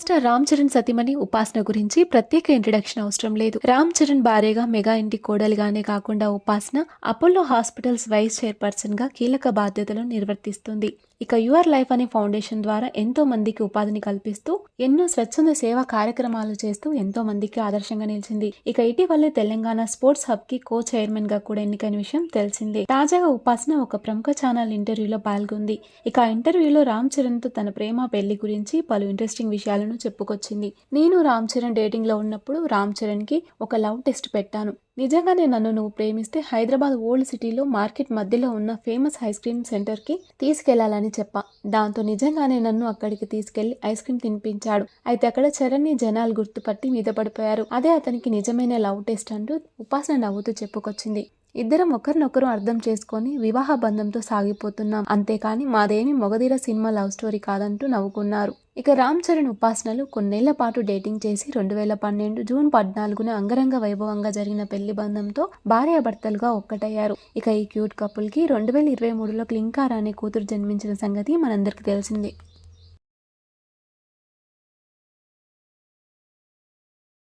Star Ram Charan సతీమణి ఉపాసన గురించి ప్రత్యేక ఇంట్రడక్షన్ అవసరం లేదు. రామ్ చరణ్ భార్యగా మెగా ఇంటి కోడలుగానే కాకుండా ఉపాసన అపోలో హాస్పిటల్స్ వైస్ చైర్పర్సన్గా కీలక బాధ్యతలను నిర్వర్తిస్తుంది. ఇక యువర్ లైఫ్ అనే ఫౌండేషన్ ద్వారా ఎంతో మందికి ఉపాధిని కల్పిస్తూ ఎన్నో స్వచ్ఛంద సేవా కార్యక్రమాలు చేస్తూ ఎంతో మందికి ఆదర్శంగా నిలిచింది. ఇక ఇటీవలే తెలంగాణ స్పోర్ట్స్ హబ్కి కో చైర్మన్గా కూడా ఎన్నికైన విషయం తెలిసిందే. తాజాగా ఉపాసన ఒక ప్రముఖ ఛానల్ ఇంటర్వ్యూలో పాల్గొంది. ఇక ఆ ఇంటర్వ్యూలో రామ్ చరణ్తో తన ప్రేమ పెళ్ళి గురించి పలు ఇంట్రెస్టింగ్ విషయాలను చెప్పుకొచ్చింది. నేను రామ్ చరణ్ డేటింగ్లో ఉన్నప్పుడు రామ్ చరణ్కి ఒక లవ్ టెస్ట్ పెట్టాను. నిజంగానే నన్ను నువ్వు ప్రేమిస్తే హైదరాబాద్ ఓల్డ్ సిటీలో మార్కెట్ మధ్యలో ఉన్న ఫేమస్ ఐస్ క్రీమ్ సెంటర్కి తీసుకెళ్ళాలని చెప్పా. దాంతో నిజంగానే నన్ను అక్కడికి తీసుకెళ్ళి ఐస్ క్రీమ్ తినిపించాడు. అయితే అక్కడ చరణ్ని జనాలు గుర్తుపట్టి మీద పడిపోయారు. అదే అతనికి నిజమైన లవ్ టెస్ట్ అంటూ ఉపాసన నవ్వుతూ చెప్పుకొచ్చింది. ఇద్దరం ఒకరినొకరు అర్థం చేసుకొని వివాహ బంధంతో సాగిపోతున్నాం. అంతేకాని మాదేమి మొగధీర సినిమా లవ్ స్టోరీ కాదంటూ నవ్వుకున్నారు. ఇక రామ్ చరణ్ ఉపాసనలు కొన్నేళ్ళ పాటు డేటింగ్ చేసి రెండు వేల పన్నెండు జూన్ పద్నాలుగున అంగరంగ వైభవంగా జరిగిన పెళ్ళి బంధంతో భార్యాభర్తలుగా ఒక్కటయ్యారు. ఇక ఈ క్యూట్ కపుల్కి రెండు వేల ఇరవై మూడులో క్లింకార్ అనే కూతురు జన్మించిన సంగతి మనందరికీ తెలిసిందే.